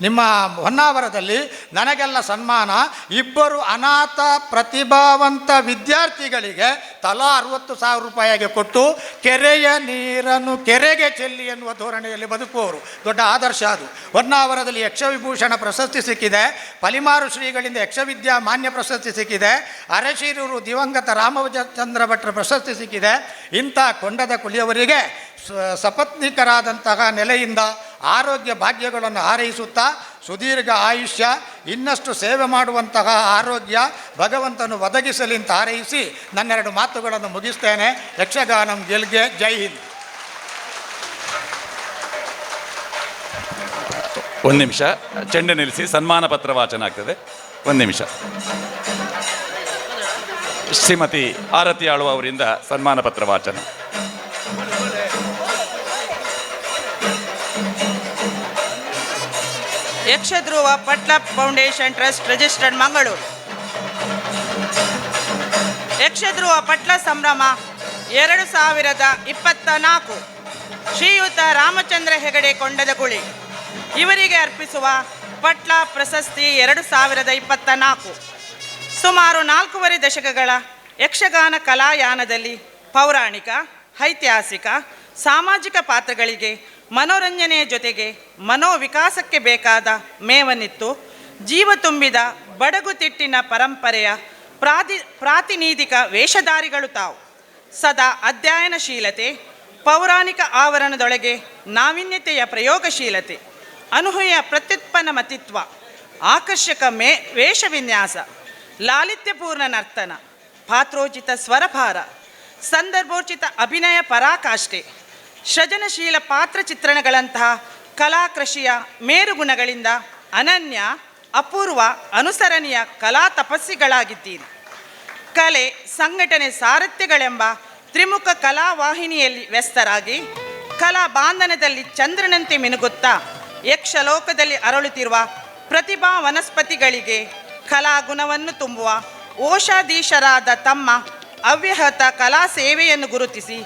ನಿಮ್ಮ ಹೊನ್ನಾವರದಲ್ಲಿ ನನಗೆಲ್ಲ ಸನ್ಮಾನ. ಇಬ್ಬರು ಅನಾಥ ಪ್ರತಿಭಾವಂತ ವಿದ್ಯಾರ್ಥಿಗಳಿಗೆ ತಲಾ ಅರವತ್ತು ಸಾವಿರ ರೂಪಾಯಿಗೆ ಕೊಟ್ಟು ಕೆರೆಯ ನೀರನ್ನು ಕೆರೆಗೆ ಚೆಲ್ಲಿ ಎನ್ನುವ ಧೋರಣೆಯಲ್ಲಿ ಬದುಕುವವರು. ದೊಡ್ಡ ಆದರ್ಶ ಅದು. ಹೊನ್ನಾವರದಲ್ಲಿ ಯಕ್ಷವಿಭೂಷಣ ಪ್ರಶಸ್ತಿ ಸಿಕ್ಕಿದೆ. ಪಲಿಮಾರು ಶ್ರೀಗಳಿಂದ ಯಕ್ಷವಿದ್ಯಾ ಮಾನ್ಯ ಪ್ರಶಸ್ತಿ ಸಿಕ್ಕಿದೆ. ಅರಶೀರೂರು ದಿವಂಗತ ರಾಮಚಂದ್ರ ಭಟ್ರ ಪ್ರಶಸ್ತಿ ಸಿಕ್ಕಿದೆ. ಇಂಥ ಕೊಂಡದ ಕುಲಿಯವರಿಗೆ ಸಪತ್ನಿಕರಾದಂತಹ ನೆಲೆಯಿಂದ ಆರೋಗ್ಯ ಭಾಗ್ಯಗಳನ್ನು ಹಾರೈಸುತ್ತಾ ಸುದೀರ್ಘ ಆಯುಷ್ಯ, ಇನ್ನಷ್ಟು ಸೇವೆ ಮಾಡುವಂತಹ ಆರೋಗ್ಯ, ಭಗವಂತನು ಒದಗಿಸಲಿಂತ ಹಾರೈಸಿ ನನ್ನೆರಡು ಮಾತುಗಳನ್ನು ಮುಗಿಸ್ತೇನೆ. ಯಕ್ಷಗಾನಂ ಗೆಲ್ಗೆ, ಜೈ ಹಿಂದ್. ಒಂದು ನಿಮಿಷ. ಚೆಂಡೆ ನಿಲ್ಲಿಸಿ, ಸನ್ಮಾನ ಪತ್ರ ವಾಚನ ಆಗ್ತದೆ. ಒಂದು ನಿಮಿಷ. ಶ್ರೀಮತಿ ಆರತಿ ಆಳು ಅವರಿಂದ ಸನ್ಮಾನ ಪತ್ರ ವಾಚನ. Yakshadhruva Patla foundation trust registered Mangaluru. Yakshadhruva Patla ಸಂಭ್ರಮ ಎರಡು ಸಾವಿರದ ಇಪ್ಪತ್ತ ನಾಲ್ಕು ಶ್ರೀಯುತ ರಾಮಚಂದ್ರ ಹೆಗಡೆ ಕೊಂಡದ ಕುಳಿ ಇವರಿಗೆ ಅರ್ಪಿಸುವ ಪಟ್ಲ ಪ್ರಶಸ್ತಿ ಎರಡು ಸಾವಿರದ ಇಪ್ಪತ್ತ ನಾಲ್ಕು. ಸುಮಾರು ನಾಲ್ಕೂವರೆ ದಶಕಗಳ ಯಕ್ಷಗಾನ ಕಲಾಯಾನದಲ್ಲಿ ಪೌರಾಣಿಕ, ಐತಿಹಾಸಿಕ, ಸಾಮಾಜಿಕ ಪಾತ್ರಗಳಿಗೆ ಮನೋರಂಜನೆಯ ಜೊತೆಗೆ ಮನೋವಿಕಾಸಕ್ಕೆ ಬೇಕಾದ ಮೇವನಿತ್ತು ಜೀವ ತುಂಬಿದ ಬಡಗುತಿಟ್ಟಿನ ಪರಂಪರೆಯ ಪ್ರಾತಿ ಪ್ರಾತಿನಿಧಿಕ ವೇಷಧಾರಿಗಳು ತಾವು. ಸದಾ ಅಧ್ಯಯನಶೀಲತೆ, ಪೌರಾಣಿಕ ಆವರಣದೊಳಗೆ ನಾವೀನ್ಯತೆಯ ಪ್ರಯೋಗಶೀಲತೆ. ಅನೂಹ್ಯ ಪ್ರತ್ಯುತ್ಪನ್ನ ಮತಿತ್ವ ಆಕರ್ಷಕ ಮೇ, ವೇಷವಿನ್ಯಾಸ, ಲಾಲಿತ್ಯಪೂರ್ಣ ನರ್ತನ, ಪಾತ್ರೋಚಿತ ಸ್ವರಭಾರ, ಸಂದರ್ಭೋಚಿತ ಅಭಿನಯ ಪರಾಕಾಷ್ಠೆ, ಸೃಜನಶೀಲ ಪಾತ್ರ ಚಿತ್ರಣಗಳಂತಹ ಕಲಾಕೃಷಿಯ ಮೇರುಗುಣಗಳಿಂದ ಅನನ್ಯ, ಅಪೂರ್ವ, ಅನುಸರಣೀಯ ಕಲಾ ತಪಸ್ಸಿಗಳಾಗಿದ್ದೀರಿ. ಕಲೆ, ಸಂಘಟನೆ ಸಾರಥ್ಯಗಳೆಂಬ ತ್ರಿಮುಖ ಕಲಾವಾಹಿನಿಯಲ್ಲಿ ವ್ಯಸ್ತರಾಗಿ ಕಲಾ ಬಾಂಧನದಲ್ಲಿ ಚಂದ್ರನಂತೆ ಮಿನುಗುತ್ತಾ ಯಕ್ಷಲೋಕದಲ್ಲಿ ಅರಳುತ್ತಿರುವ ಪ್ರತಿಭಾ ವನಸ್ಪತಿಗಳಿಗೆ ಕಲಾ ಗುಣವನ್ನು ತುಂಬುವ ಓಷಾಧೀಶರಾದ ತಮ್ಮ ಅವ್ಯಹತ ಕಲಾ ಸೇವೆಯನ್ನು ಗುರುತಿಸಿ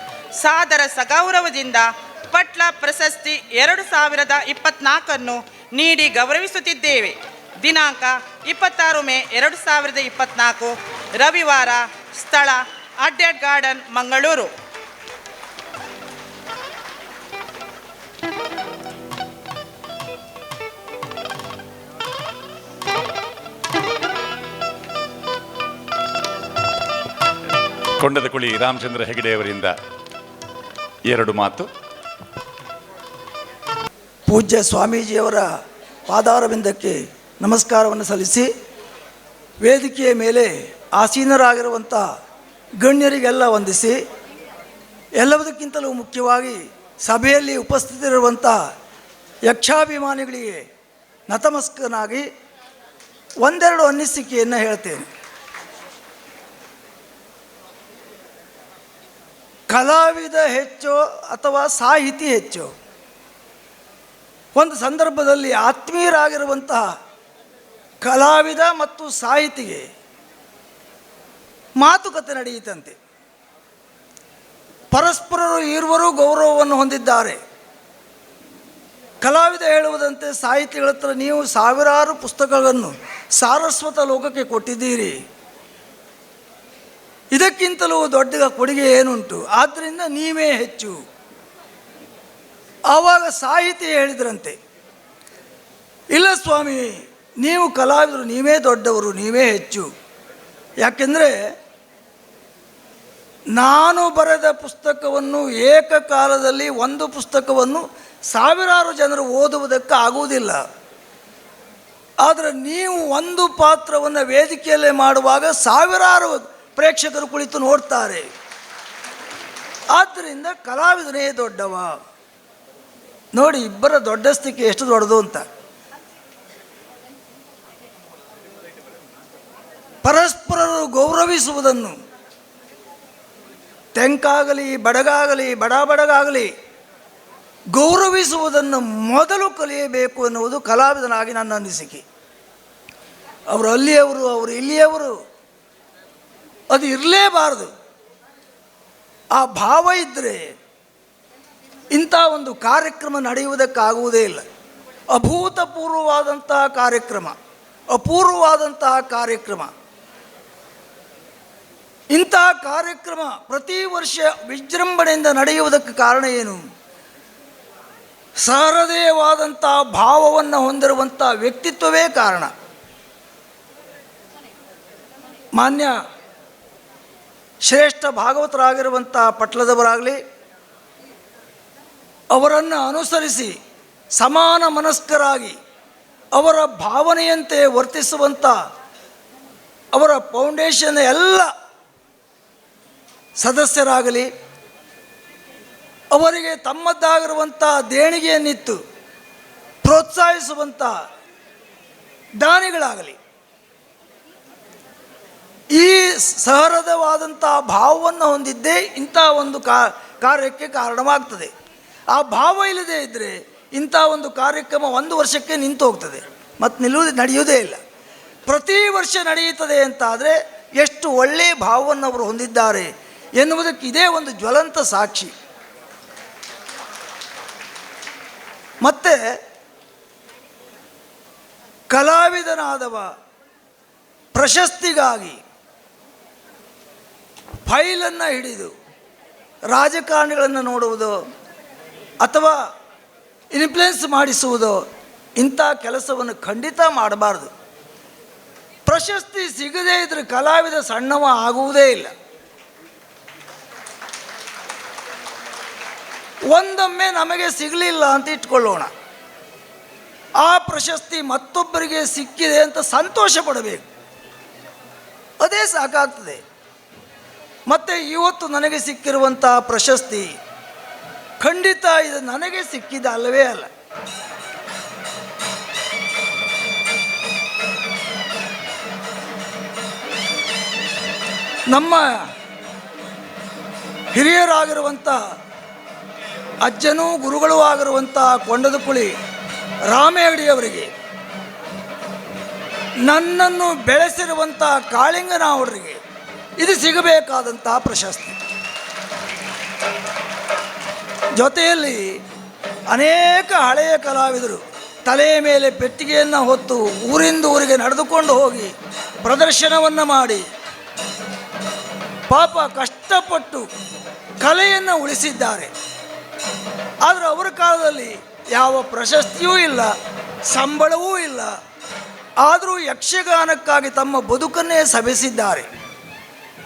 ಸಾದರ ಸಗೌರವದಿಂದ ಪಟ್ಲ ಪ್ರಶಸ್ತಿ ಎರಡು ಸಾವಿರದ ಇಪ್ಪತ್ನಾಲ್ಕನ್ನು ನೀಡಿ ಗೌರವಿಸುತ್ತಿದ್ದೇವೆ. ದಿನಾಂಕ ಇಪ್ಪತ್ತಾರು ಮೇ ಎರಡು ಸಾವಿರದ ಇಪ್ಪತ್ನಾಲ್ಕು, ರವಿವಾರ ಸ್ಥಳ ಅಡ್ಯಾಡ್ ಗಾರ್ಡನ್, ಮಂಗಳೂರು. ಕೊಂಡದ ಕುಳಿ ರಾಮಚಂದ್ರ ಹೆಗಡೆಯವರಿಂದ ಎರಡು ಮಾತು. ಪೂಜ್ಯ ಸ್ವಾಮೀಜಿಯವರ ಪಾದಾರವಿಂದಕ್ಕೆ ನಮಸ್ಕಾರವನ್ನು ಸಲ್ಲಿಸಿ ವೇದಿಕೆಯ ಮೇಲೆ ಆಸೀನರಾಗಿರುವಂಥ ಗಣ್ಯರಿಗೆಲ್ಲ ವಂದಿಸಿ ಎಲ್ಲದಕ್ಕಿಂತಲೂ ಮುಖ್ಯವಾಗಿ ಸಭೆಯಲ್ಲಿ ಉಪಸ್ಥಿತರಿರುವಂಥ ಯಕ್ಷಾಭಿಮಾನಿಗಳಿಗೆ ನತಮಸ್ಕನಾಗಿ ಒಂದೆರಡು ಅನ್ನಿಸಿಕೆಯನ್ನು ಹೇಳ್ತೇನೆ. ಕಲಾವಿದ ಹೆಚ್ಚು ಅಥವಾ ಸಾಹಿತಿ ಹೆಚ್ಚು? ಒಂದು ಸಂದರ್ಭದಲ್ಲಿ ಆತ್ಮೀಯರಾಗಿರುವಂತಹ ಕಲಾವಿದ ಮತ್ತು ಸಾಹಿತಿಗೆ ಮಾತುಕತೆ ನಡೆಯಿತಂತೆ ಪರಸ್ಪರರು ಇರುವರು ಗೌರವವನ್ನು ಹೊಂದಿದ್ದಾರೆ. ಕಲಾವಿದ ಹೇಳುವುದಂತೆ ಸಾಹಿತಿಗಳ ಹತ್ರ ನೀವು ಸಾವಿರಾರು ಪುಸ್ತಕಗಳನ್ನು ಸಾರಸ್ವತ ಲೋಕಕ್ಕೆ ಕೊಟ್ಟಿದ್ದೀರಿ. ಇದಕ್ಕಿಂತಲೂ ದೊಡ್ಡ ಕೊಡುಗೆ ಏನುಂಟು? ಆದ್ದರಿಂದ ನೀವೇ ಹೆಚ್ಚು. ಆವಾಗ ಸಾಹಿತಿ ಹೇಳಿದ್ರಂತೆ, ಇಲ್ಲ ಸ್ವಾಮಿ, ನೀವು ಕಲಾವಿದರು, ನೀವೇ ದೊಡ್ಡವರು, ನೀವೇ ಹೆಚ್ಚು. ಯಾಕೆಂದರೆ, ನಾನು ಬರೆದ ಪುಸ್ತಕವನ್ನು ಏಕಕಾಲದಲ್ಲಿ ಒಂದು ಪುಸ್ತಕವನ್ನು ಸಾವಿರಾರು ಜನರು ಓದುವುದಕ್ಕೆ ಆಗುವುದಿಲ್ಲ ಆದರೆ ನೀವು ಒಂದು ಪಾತ್ರವನ್ನು ವೇದಿಕೆಯಲ್ಲೇ ಮಾಡುವಾಗ ಸಾವಿರಾರು ಪ್ರೇಕ್ಷಕರು ಕುಳಿತು ನೋಡ್ತಾರೆ. ಆದ್ದರಿಂದ ಕಲಾವಿದನೇ ದೊಡ್ಡವ. ನೋಡಿ, ಇಬ್ಬರ ದೊಡ್ಡಸ್ತಿಕೆ ಎಷ್ಟು ದೊಡ್ಡದು ಅಂತ. ಪರಸ್ಪರರು ಗೌರವಿಸುವುದನ್ನು. ತೆಂಕಾಗಲಿ, ಬಡಗಾಗಲಿ, ಬಡ ಬಡಗಾಗಲಿ, ಗೌರವಿಸುವುದನ್ನು ಮೊದಲು ಕಲಿಯಬೇಕು ಎನ್ನುವುದು ಕಲಾವಿದನಾಗಿ ನನ್ನ ಅನಿಸಿಕೆ. ಅವರು ಅಲ್ಲಿಯವರು, ಅವರು ಇಲ್ಲಿಯವರು. ಅದು ಇರಲೇಬಾರದು. ಆ ಭಾವ ಇದ್ದರೆ ಇಂಥ ಒಂದು ಕಾರ್ಯಕ್ರಮ ನಡೆಯುವುದಕ್ಕಾಗುವುದೇ ಇಲ್ಲ. ಅಭೂತಪೂರ್ವವಾದಂತಹ ಕಾರ್ಯಕ್ರಮ, ಅಪೂರ್ವವಾದಂತಹ ಕಾರ್ಯಕ್ರಮ. ಇಂತಹ ಕಾರ್ಯಕ್ರಮ ಪ್ರತಿ ವರ್ಷ ವಿಜೃಂಭಣೆಯಿಂದ ನಡೆಯುವುದಕ್ಕೆ ಕಾರಣ ಏನು? ಸಹೃದಯವಾದಂತಹ ಭಾವವನ್ನು ಹೊಂದಿರುವಂಥ ವ್ಯಕ್ತಿತ್ವವೇ ಕಾರಣ. ಮಾನ್ಯ ಶ್ರೇಷ್ಠ ಭಾಗವತರಾಗಿರುವಂಥ ಪಟ್ಲದವರಾಗಲಿ, ಅವರನ್ನು ಅನುಸರಿಸಿ ಸಮಾನ ಮನಸ್ಕರಾಗಿ ಅವರ ಭಾವನೆಯಂತೆ ವರ್ತಿಸುವಂಥ ಅವರ ಫೌಂಡೇಶನ್ ಎಲ್ಲ ಸದಸ್ಯರಾಗಲಿ, ಅವರಿಗೆ ತಮ್ಮದ್ದಾಗಿರುವಂಥ ದೇಣಿಗೆಯನ್ನಿತ್ತು ಪ್ರೋತ್ಸಾಹಿಸುವಂಥ ದಾನಿಗಳಾಗಲಿ. ಈ ಸಹೃದವಾದಂಥ ಭಾವವನ್ನು ಹೊಂದಿದ್ದೇ ಇಂಥ ಒಂದು ಕಾರ್ಯಕ್ಕೆ ಕಾರಣವಾಗ್ತದೆ. ಆ ಭಾವ ಇಲ್ಲದೆ ಇದ್ದರೆ ಇಂಥ ಒಂದು ಕಾರ್ಯಕ್ರಮ ಒಂದು ವರ್ಷಕ್ಕೆ ನಿಂತು ಹೋಗ್ತದೆ. ಮತ್ತು ನಿಲ್ಲುವುದು, ನಡೆಯುವುದೇ ಇಲ್ಲ. ಪ್ರತಿ ವರ್ಷ ನಡೆಯುತ್ತದೆ ಅಂತಾದರೆ ಎಷ್ಟು ಒಳ್ಳೆಯ ಭಾವವನ್ನು ಅವರು ಹೊಂದಿದ್ದಾರೆ ಎನ್ನುವುದಕ್ಕೆ ಇದೇ ಒಂದು ಜ್ವಲಂತ ಸಾಕ್ಷಿ. ಮತ್ತು ಕಲಾವಿದನಾದವ ಪ್ರಶಸ್ತಿಗಾಗಿ ಫೈಲನ್ನು ಹಿಡಿದು ರಾಜಕಾರಣಿಗಳನ್ನು ನೋಡುವುದು ಅಥವಾ ಇನ್ಫ್ಲುಯೆನ್ಸ್ ಮಾಡಿಸುವುದು ಇಂಥ ಕೆಲಸವನ್ನು ಖಂಡಿತ ಮಾಡಬಾರ್ದು. ಪ್ರಶಸ್ತಿ ಸಿಗದೇ ಇದ್ರೆ ಕಲಾವಿದ ಸಣ್ಣವ ಆಗುವುದೇ ಇಲ್ಲ. ಒಂದೊಮ್ಮೆ ನಮಗೆ ಸಿಗಲಿಲ್ಲ ಅಂತ ಇಟ್ಕೊಳ್ಳೋಣ. ಆ ಪ್ರಶಸ್ತಿ ಮತ್ತೊಬ್ಬರಿಗೆ ಸಿಕ್ಕಿದೆ ಅಂತ ಸಂತೋಷ ಪಡಬೇಕು. ಅದೇ ಸಾಕಾಗ್ತದೆ. ಮತ್ತು ಇವತ್ತು ನನಗೆ ಸಿಕ್ಕಿರುವಂಥ ಪ್ರಶಸ್ತಿ ಖಂಡಿತ ಇದು ನನಗೆ ಸಿಕ್ಕಿದ ಅಲ್ಲವೇ ಅಲ್ಲ. ನಮ್ಮ ಹಿರಿಯರಾಗಿರುವಂಥ ಅಜ್ಜನೂ ಗುರುಗಳೂ ಆಗಿರುವಂಥ ಕೊಂಡದಕುಳಿ ರಾಮೇಗಡಿಯವರಿಗೆ ನನ್ನನ್ನು ಬೆಳೆಸಿರುವಂಥ ಕಾಳಿಂಗನವರಿಗೆ ಇದು ಸಿಗಬೇಕಾದಂತಹ ಪ್ರಶಸ್ತಿ. ಜೊತೆಯಲ್ಲಿ ಅನೇಕ ಹಳೆಯ ಕಲಾವಿದರು ತಲೆಯ ಮೇಲೆ ಪೆಟ್ಟಿಗೆಯನ್ನು ಹೊತ್ತು ಊರಿಂದ ಊರಿಗೆ ನಡೆದುಕೊಂಡು ಹೋಗಿ ಪ್ರದರ್ಶನವನ್ನು ಮಾಡಿ ಪಾಪ ಕಷ್ಟಪಟ್ಟು ಕಲೆಯನ್ನು ಉಳಿಸಿದ್ದಾರೆ. ಆದರೆ ಅವರ ಕಾಲದಲ್ಲಿ ಯಾವ ಪ್ರಶಸ್ತಿಯೂ ಇಲ್ಲ, ಸಂಬಳವೂ ಇಲ್ಲ. ಆದರೂ ಯಕ್ಷಗಾನಕ್ಕಾಗಿ ತಮ್ಮ ಬದುಕನ್ನೇ ಸವೆಸಿದ್ದಾರೆ.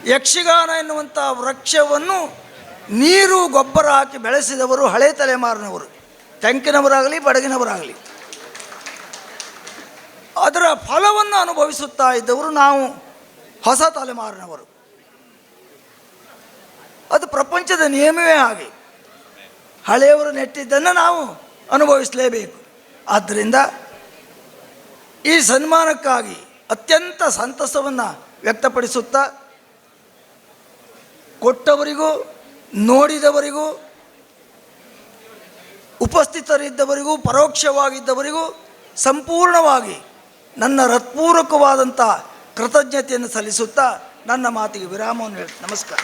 ಯಕ್ಷಗಾನ ಎನ್ನುವಂಥ ವೃಕ್ಷವನ್ನು ನೀರು, ಗೊಬ್ಬರ ಹಾಕಿ ಬೆಳೆಸಿದವರು ಹಳೆ ತಲೆಮಾರಿನವರು. ತೆಂಕಿನವರಾಗಲಿ ಬಡಗಿನವರಾಗಲಿ. ಅದರ ಫಲವನ್ನು ಅನುಭವಿಸುತ್ತಾ ಇದ್ದವರು ನಾವು ಹೊಸ ತಲೆಮಾರಿನವರು. ಅದು ಪ್ರಪಂಚದ ನಿಯಮವೇ ಹಾಗೆ. ಹಳೆಯವರು ನೆಟ್ಟಿದ್ದನ್ನು ನಾವು ಅನುಭವಿಸಲೇಬೇಕು. ಆದ್ದರಿಂದ ಈ ಸನ್ಮಾನಕ್ಕಾಗಿ ಅತ್ಯಂತ ಸಂತಸವನ್ನು ವ್ಯಕ್ತಪಡಿಸುತ್ತಾ ಕೊಟ್ಟವರಿಗೂ ನೋಡಿದವರಿಗೂ ಉಪಸ್ಥಿತರಿದ್ದವರಿಗೂ ಪರೋಕ್ಷವಾಗಿದ್ದವರಿಗೂ ಸಂಪೂರ್ಣವಾಗಿ ನನ್ನ ಹೃತ್ಪೂರ್ವಕವಾದಂಥ ಕೃತಜ್ಞತೆಯನ್ನು ಸಲ್ಲಿಸುತ್ತಾ ನನ್ನ ಮಾತಿಗೆ ವಿರಾಮವನ್ನು ಹೇಳ್ತೀನಿ. ನಮಸ್ಕಾರ.